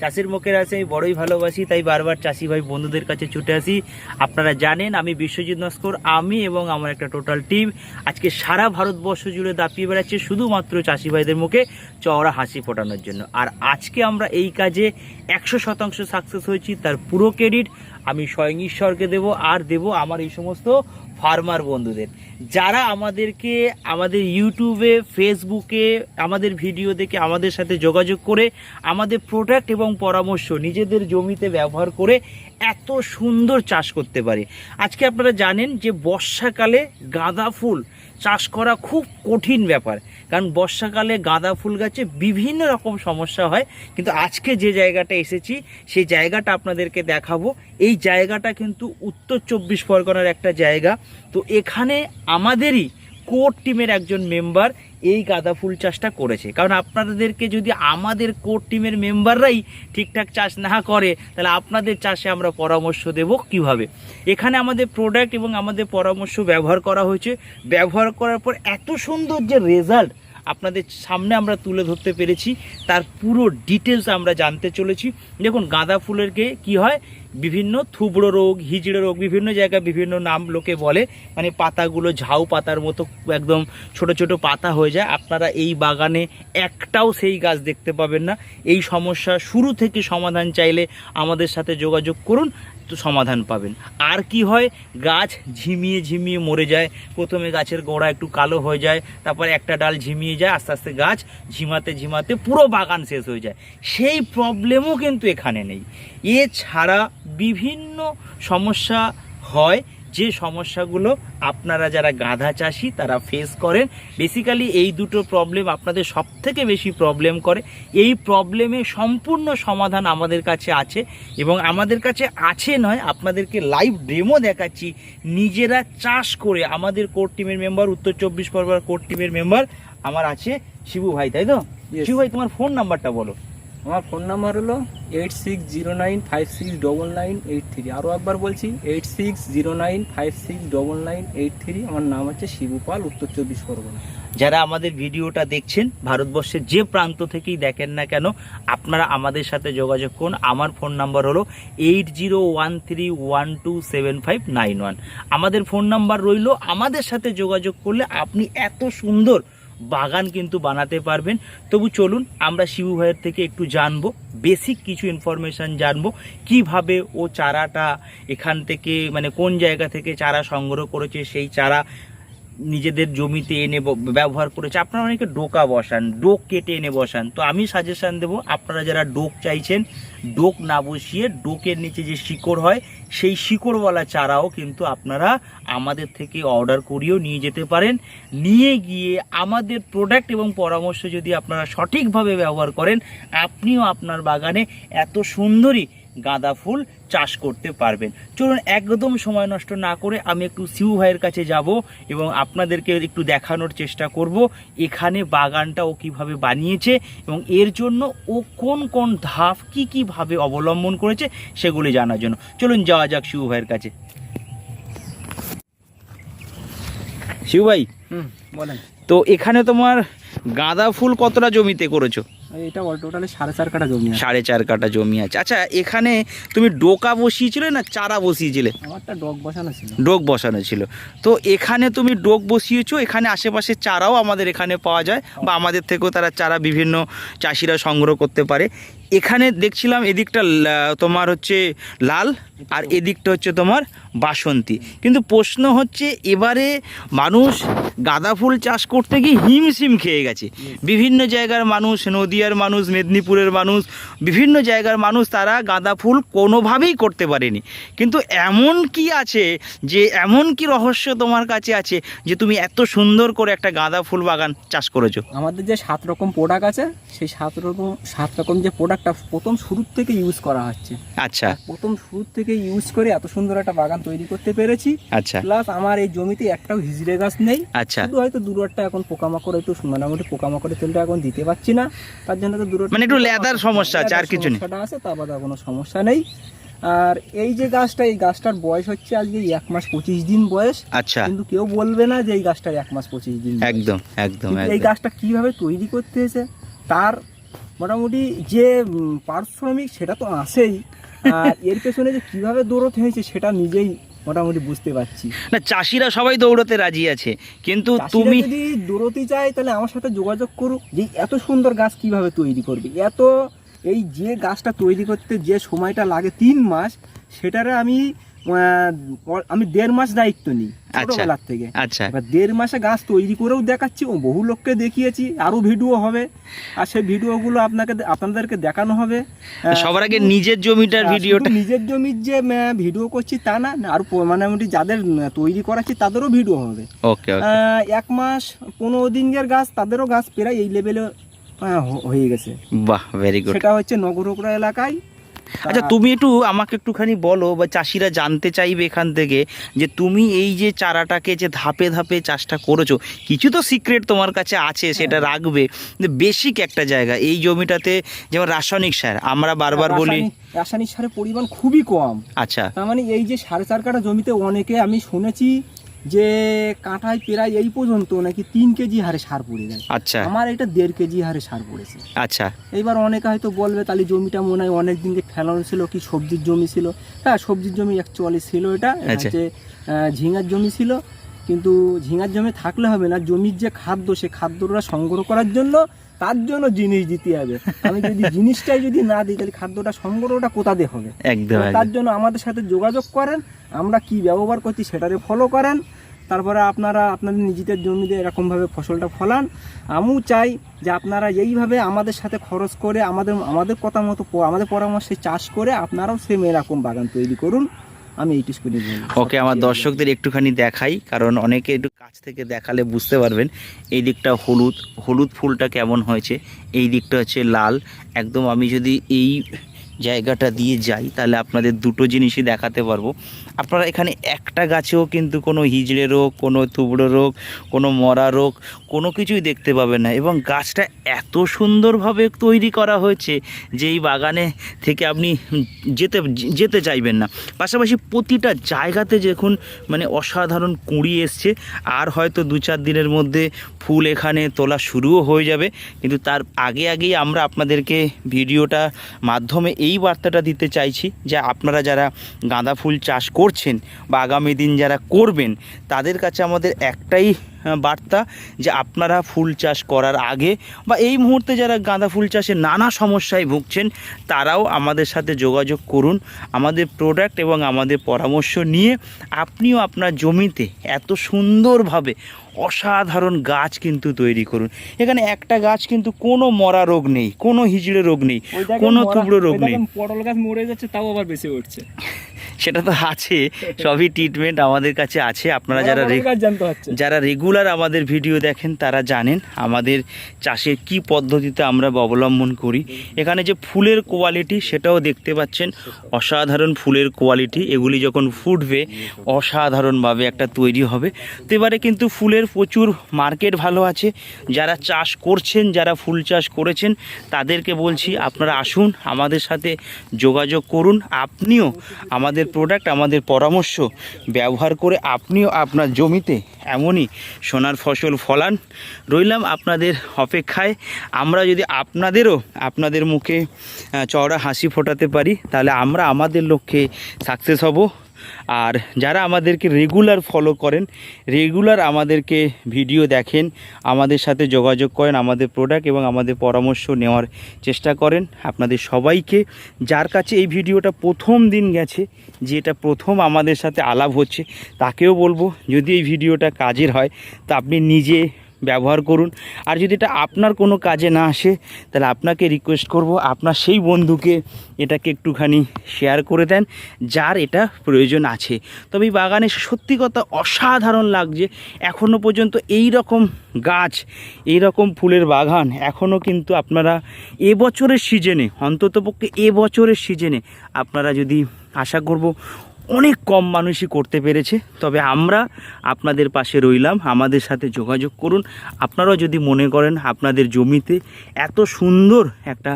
চাষির মুখের আছে, আমি বড়ই ভালোবাসি, তাই বারবার চাষি ভাই বন্ধুদের কাছে ছুটে আসি। আপনারা জানেন, আমি বিশ্বজিৎ নস্কর, আমি এবং আমার একটা টোটাল টিম। আজকে সারা ভারতবর্ষ জুড়ে দাপিয়ে বেড়াচ্ছে শুধুমাত্র চাষি ভাইদের মুখে চওড়া হাসি ফোটানোর জন্য। আর আজকে আমরা এই কাজে একশো শতাংশ সাকসেস হয়েছি, তার পুরো ক্রেডিট আমি স্বয়ং ঈশ্বরকে দেবো, আর দেবো আমার এই সমস্ত ফার্মার বন্ধুদের। যারা আমাদেরকে আমাদের ইউটিউবে, ফেসবুকে, আমাদের ভিডিও দেখে আমাদের সাথে যোগাযোগ করে আমাদের প্রোডাক্ট এবং পরামর্শ নিজেদের জমিতে ব্যবহার করে এত সুন্দর চাষ করতে পারে। আজকে আপনারা জানেন যে বর্ষাকালে গাঁদা ফুল চাষ করা খুব কঠিন ব্যাপার। কারণ বর্ষাকালে গাঁদা ফুল গাছে বিভিন্ন রকম সমস্যা হয়। কিন্তু আজকে যে জায়গাটা এসেছি, সেই জায়গাটা আপনাদেরকে দেখাবো। এই জায়গাটা কিন্তু উত্তর চব্বিশ পরগনার একটা জায়গা। তো এখানে আমাদেরই কোর টিমের একজন মেম্বার এই গাঁদা ফুল চাষটা করেছে। কারণ আপনাদেরকে যদি আমাদের কোর টিমের মেম্বাররাই ঠিকঠাক চাষ না করে, তাহলে আপনাদের চাষে আমরা পরামর্শ দেব কীভাবে? এখানে আমাদের প্রোডাক্ট এবং আমাদের পরামর্শ ব্যবহার করা হয়েছে। ব্যবহার করার পর এত সুন্দর যে রেজাল্ট আপনাদের সামনে আমরা তুলে ধরতে পেরেছি। তার পুরো ডিটেলস আমরা জানতে চলেছি। দেখুন, গাঁদা ফুলেরকে কি হয়? বিভিন্ন থুবড়ো রোগ, হিজড়ে রোগ, বিভিন্ন জায়গায় বিভিন্ন নাম লোকে বলে। মানে পাতাগুলো ঝাউ পাতার মতো, একদম ছোট ছোট পাতা হয়ে যায়। আপনারা এই বাগানে একটাও সেই গাছ দেখতে পাবেন না। এই সমস্যা শুরু থেকে সমাধান চাইলে আমাদের সাথে যোগাযোগ করুন। সমাধান পাবেন। আর কি হয়, গাছ ঝিমিয়ে ঝিমিয়ে মরে যায়। প্রথমে গাছের গোড়া একটু কালো হয়ে যায়, তারপর একটা ডাল ঝিমিয়ে যায়, আস্তে আস্তে গাছ ঝিমাতে ঝিমাতে পুরো বাগান শেষ হয়ে যায়। সেই প্রবলেমও কিন্তু এখানে নেই। এছাড়া বিভিন্ন সমস্যা হয় যে সমস্যাগুলো আপনারা যারা গাধা চাষি তারা ফেস করেন বেসিক্যালি এই দুটো প্রবলেম আপনাদের সব থেকে বেশি প্রবলেম করে। এই প্রবলেমে সম্পূর্ণ সমাধান আমাদের কাছে আছে এবং আমাদের কাছে আছে নয় আপনাদেরকে লাইভ ডেমো দেখাচ্ছি। নিজেরা চাষ করে আমাদের কোর টিমের মেম্বার উত্তর চব্বিশ পরগনার কোর টিমের মেম্বার আমার আছে শিবু ভাই তাই তো. শিবু ভাই তোমার ফোন নাম্বারটা বলো। আমার ফোন নাম্বার হলো eight six zero nine five six double nine eight three. আরও একবার বলছি, eight six zero nine five six double nine eight three. আমার নাম হচ্ছে শিবু পাল, উত্তর চব্বিশ পরগনা। যারা আমাদের ভিডিওটা দেখছেন, ভারতবর্ষের যে প্রান্ত থেকেই দেখেন না কেন, আপনারা আমাদের সাথে যোগাযোগ করুন। আমার ফোন নাম্বার হলো eight zero one three one two seven five nine one. আমাদের ফোন নাম্বার রইল আমাদের সাথে যোগাযোগ করলে আপনি এত সুন্দর বাগান কিন্তু বানাতে পারবেন। তবু চলুন, আমরা শিবু ভাইয়ের থেকে একটু জানব বেসিক কিছু ইনফরমেশান জানব, কীভাবে ও চারাটা এখান থেকে মানে কোন জায়গা থেকে চারা সংগ্রহ করেছে, সেই চারা নিজেদের জমিতে এনে ব্যবহার করেছে। আপনারা অনেকে ডোকা বসান, ডোক কেটে এনে বসান। তো আমি সাজেশন দেব, আপনারা যারা ডোক চাইছেন, ডোক না বসিয়ে ডোকের নিচে যে শিকড় হয়, সেই শিকড়ওয়ালা চারাও কিন্তু আপনারা আমাদের থেকে অর্ডার করিয়েও নিয়ে যেতে পারেন। নিয়ে গিয়ে আমাদের প্রোডাক্ট এবং পরামর্শ যদি আপনারা সঠিকভাবে ব্যবহার করেন, আপনিও আপনার বাগানে এত সুন্দরী গাঁদা ফুল চাষ করতে পারবেন। চলুন একদম সময় নষ্ট না করে আমি একটু শিবু ভাইয়ের কাছে যাব এবং আপনাদেরকে একটু দেখানোর চেষ্টা করব এখানে বাগানটা ও কীভাবে বানিয়েছে এবং এর জন্য ও কোন কোন ধাপ কি কীভাবে অবলম্বন করেছে সেগুলি জানার জন্য। চলুন যাওয়া যাক শিবু ভাইয়ের কাছে। শিবু ভাই হুম বলেন। তো এখানে তোমার গাঁদা ফুল কতটা জমিতে করেছ? এটা টোটালি সাড়ে চার কাটা জমি আছে। সাড়ে চার কাটা জমি আছে। আচ্ছা এখানে তুমি ডোকা বসিয়েছিলে না চারা বসিয়েছিলে? আমারটা ডোক বসানো ছিল। ডোক বসানো ছিল। তো এখানে তুমি ডোক বসিয়েছো এখানে আশেপাশে চারাও আমাদের এখানে পাওয়া যায় বা আমাদের থেকেও তারা চারা বিভিন্ন চাষিরা সংগ্রহ করতে পারে। এখানে দেখছিলাম এদিকটা তোমার হচ্ছে লাল আর এদিকটা হচ্ছে তোমার বাসন্তী। কিন্তু প্রশ্ন হচ্ছে এবারে মানুষ গাঁদা ফুল চাষ করতে গিয়ে হিমশিম খেয়ে গেছে। বিভিন্ন জায়গার মানুষ, নদিয়ার মানুষ, মেদিনীপুরের মানুষ, বিভিন্ন জায়গার মানুষ তারা গাঁদা ফুল কোনোভাবেই করতে পারেনি। কিন্তু এমন কি আছে যে, এমন কি রহস্য তোমার কাছে আছে যে, তুমি এত সুন্দর করে একটা গাঁদা ফুল বাগান চাষ করেছ? আমাদের যে সাত রকম প্রোডাক্ট আছে, সেই সাত রকম সাত রকম যে প্রোডাক্টটা প্রথম শুরুর থেকে ইউজ করা হচ্ছে। আচ্ছা। প্রথম শুরুর থেকে ইউজ করে এত সুন্দর একটা বাগান তৈরি করতে পেরেছি। আচ্ছা। প্লাস আমার এই জমিতে একটাও হিজড়ে গাছ নেই। আচ্ছা। শুধু হয়তো একটা এখন পোকামাকড় একটু মোটামুটি পোকামাকড়ের তেলটা এখন দিতে পারছি না। তার জন্য তো দু মানে একটু লেদার সমস্যা আছে, আর কিছু নেই। আছে তা বাদে কোনো সমস্যা নেই। আর এই যে গাছটা এই গাছটার বয়স হচ্ছে আজকে এক মাস পঁচিশ দিন বয়স। আচ্ছা। কিন্তু কেউ বলবে না যে এই গাছটার এক মাস পঁচিশ দিন একদম একদম এই গাছটা কীভাবে তৈরি করতে হয়েছে তার মোটামুটি যে পারিশ্রমিক সেটা তো আসেই আর এর পেছনে যে কীভাবে দৌড়তে হয়েছে সেটা নিজেই মোটামুটি বুঝতে পারছি। না চাষিরা সবাই দৌড়তে রাজি আছে কিন্তু তুমি যদি দৌড়তে চাই তাহলে আমার সাথে যোগাযোগ করুক যে এত সুন্দর গাছ কীভাবে তৈরি করবে। এত এই যে গাছটা তৈরি করতে যে সময়টা লাগে তিন মাস সেটারে আমি আমি দেড় মাস দায়িত্ব নিই আচ্ছা। ছোটবেলার থেকে। আচ্ছা। এবার দেড় মাসে গাছ তৈরি করেও দেখাচ্ছি ও বহু লোককে দেখিয়েছি আরও ভিডিও হবে। আর সেই ভিডিওগুলো আপনাকে আপনাদেরকে দেখানো হবে। সবার আগে নিজের জমিটার আহ, ভিডিওটা নিজের জমির যে ভিডিও করছি তা না আর মোটামুটি যাদের তৈরি করাচ্ছি তাদেরও ভিডিও হবে। ওকে এক মাস পনেরো দিনের গাছ তাদেরও গাছ প্রায় এই লেভেলে হয়ে গেছে। বাহ ভেরি গুড সেটা হচ্ছে নগরোকরা এলাকায় আচ্ছা তুমি একটু আমাকে একটুখানি বলো বা চাষিরা জানতে চাইবে এখান থেকে যে তুমি এই যে চারাটাকে যে ধাপে ধাপে চাষটা করেছ কিছু তো সিক্রেট তোমার কাছে আছে সেটা রাখবে। বেসিক একটা জায়গা এই জমিটাতে যেমন রাসায়নিক সার আমরা বারবার বলি রাসায়নিক- রাসায়নিক সারের পরিমাণ খুবই কম। আচ্ছা। তার মানে এই যে সাড়ে চার কাটা জমিতে অনেকে আমি শুনেছি যে কাঁঠায় প্রায় এই পর্যন্ত নাকি তিন কেজি হারে সার পড়ে যায় আচ্ছা। আমার এটা দেড় কেজি হারে সার পড়েছে। আচ্ছা। এইবার অনেকে হয়তো বলবে তাহলে জমিটা মনে হয় অনেক দিনকে ফেলানো ছিল কি সবজির জমি ছিল? হ্যাঁ সবজির জমি অ্যাকচুয়ালি ছিল এটা। হচ্ছে ঝিঙার জমি ছিল। কিন্তু ঝিঙার জমি থাকলে হবে না জমির যে খাদ্য সে খাদ্যটা সংগ্রহ করার জন্য তার জন্য জিনিস দিতে হবে। আমি যদি জিনিসটাই যদি না দিই তাহলে খাদ্যটা সংগ্রহটা কোথা দিয়ে হবে? একদম তার জন্য আমাদের সাথে যোগাযোগ করেন আমরা কি ব্যবহার করছি সেটারে ফলো করেন। তারপরে আপনারা আপনাদের নিজেদের জমিতে এরকমভাবে ফসলটা ফলান। আমিও চাই যে আপনারা এইভাবে আমাদের সাথে খরচ করে আমাদের আমাদের কথা মতো আমাদের পরামর্শে চাষ করে আপনারাও সেম এরকম বাগান তৈরি করুন। আমি এইটুকুনি বলব। ওকে আমার দর্শকদের একটুখানি দেখাই, কারণ অনেকে একটু কাছ থেকে দেখালে বুঝতে পারবেন এই দিকটা হলুদ হলুদ ফুলটা কেমন হয়েছে, এই দিকটা হচ্ছে লাল। একদম আমি যদি এই জায়গাটা দিয়ে যাই, তাহলে আপনাদের দুটো জিনিসই দেখাতে পারব। আপনারা এখানে একটা গাছেও কিন্তু কোনো হিজড়ে রোগ, কোনো তুবড়ো রোগ, কোনো মরা রোগ, কোনো কিছুই দেখতে পাবেন না। এবং গাছটা এত সুন্দরভাবে তৈরি করা হয়েছে যে এই বাগানে থেকে আপনি যেতে যেতে চাইবেন না। পাশাপাশি প্রতিটা জায়গাতে দেখুন মানে অসাধারণ কুঁড়ি এসছে। আর হয়তো দু চার দিনের মধ্যে ফুল এখানে তোলা শুরুও হয়ে যাবে। কিন্তু তার আগে আগেই আমরা আপনাদেরকে ভিডিওটা মাধ্যমে এই বার্তাটা দিতে চাইছি যে আপনারা যারা গাঁদা ফুল চাষ করছেন বা আগামী দিন যারা করবেন, তাদের কাছে আমাদের একটাই বার্তা যে আপনারা ফুল চাষ করার আগে বা এই মুহূর্তে যারা গাঁদা ফুল চাষে নানা সমস্যায় ভুগছেন, তারাও আমাদের সাথে যোগাযোগ করুন। আমাদের প্রোডাক্ট এবং আমাদের পরামর্শ নিয়ে আপনিও আপনার জমিতে এত সুন্দরভাবে অসাধারণ গাছ কিন্তু তৈরি করুন। এখানে একটা গাছ কিন্তু কোনো মরা রোগ নেই কোনো হিজড়ে রোগ নেই কোনো তুবড়ো রোগ নেই। পটল গাছ মরে যাচ্ছে তাও আবার বেশি উঠছে। সেটা তো আছে সবই ট্রিটমেন্ট আমাদের কাছে আছে। আপনারা যারা যারা রেগুলার আমাদের ভিডিও দেখেন তারা জানেন আমাদের চাষের কি পদ্ধতিতে আমরা অবলম্বন করি। এখানে যে ফুলের কোয়ালিটি সেটাও দেখতে পাচ্ছেন। অসাধারণ ফুলের কোয়ালিটি এগুলি যখন ফুটবে অসাধারণভাবে একটা তৈরি হবে। তো এবারে কিন্তু ফুলের প্রচুর মার্কেট ভালো আছে। যারা চাষ করছেন যারা ফুল চাষ করেছেন তাদেরকে বলছি আপনারা আসুন আমাদের সাথে যোগাযোগ করুন। আপনিও আমাদের প্রোডাক্ট আমাদের পরামর্শ ব্যবহার করে আপনিও আপনার জমিতে এমনই সোনার ফসল ফলান। রইলাম আপনাদের অপেক্ষায়। আমরা যদি আপনাদেরও আপনাদের মুখে চওড়া হাসি ফোটাতে পারি, তাহলে আমরা আমাদের লক্ষ্যে সাকসেস হব। আর যারা আমাদেরকে রেগুলার ফলো করেন রেগুলার আমাদেরকে ভিডিও দেখেন, আমাদের সাথে যোগাযোগ করেন, আমাদের প্রোডাক্ট এবং আমাদের পরামর্শ নেওয়ার চেষ্টা করেন, আপনাদের সবাইকে, যার কাছে এই ভিডিওটা প্রথম দিন গেছে যে এটা প্রথম আমাদের সাথে আলাপ হচ্ছে, তাকেও বলব, যদি এই ভিডিওটা কাজের হয়, তা আপনি নিজে ব্যবহার করুন। আর যদি এটা আপনার কোনো কাজে না আসে, তাহলে আপনাকে রিকোয়েস্ট করব, আপনার সেই বন্ধুকে এটাকে একটুখানি শেয়ার করে দেন, যার এটা প্রয়োজন আছে। তবে এই বাগানে সত্যি কথা অসাধারণ লাগছে। এখনও পর্যন্ত এই রকম গাছ, এই রকম ফুলের বাগান এখনও কিন্তু আপনারা এবছরের সিজনে অন্ততপক্ষে এবছরের সিজনে আপনারা যদি আশা করব অনেক কম মানুষই করতে পেরেছে, তবে আমরা আপনাদের পাশে রইলাম, আমাদের সাথে যোগাযোগ করুন। আপনারাও যদি মনে করেন আপনাদের জমিতে এত সুন্দর একটা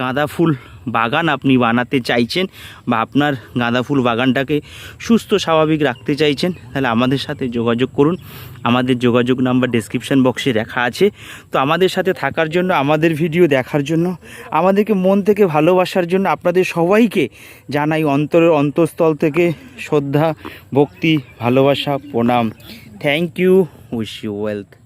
গাঁদা ফুল বাগান আপনি বানাতে চাইছেন বা আপনার গাঁদা ফুল বাগানটাকে সুস্থ স্বাভাবিক রাখতে চাইছেন, তাহলে আমাদের সাথে যোগাযোগ করুন। আমাদের যোগাযোগ নাম্বার ডেসক্রিপশন বক্সে লেখা আছে। তো আমাদের সাথে থাকার জন্য, আমাদের ভিডিও দেখার জন্য, আমাদেরকে মন থেকে ভালোবাসার জন্য আপনাদের সবাইকে জানাই অন্তরের অন্তঃস্থল থেকে শ্রদ্ধা, ভক্তি, ভালোবাসা, প্রণাম। Thank you wish you wealth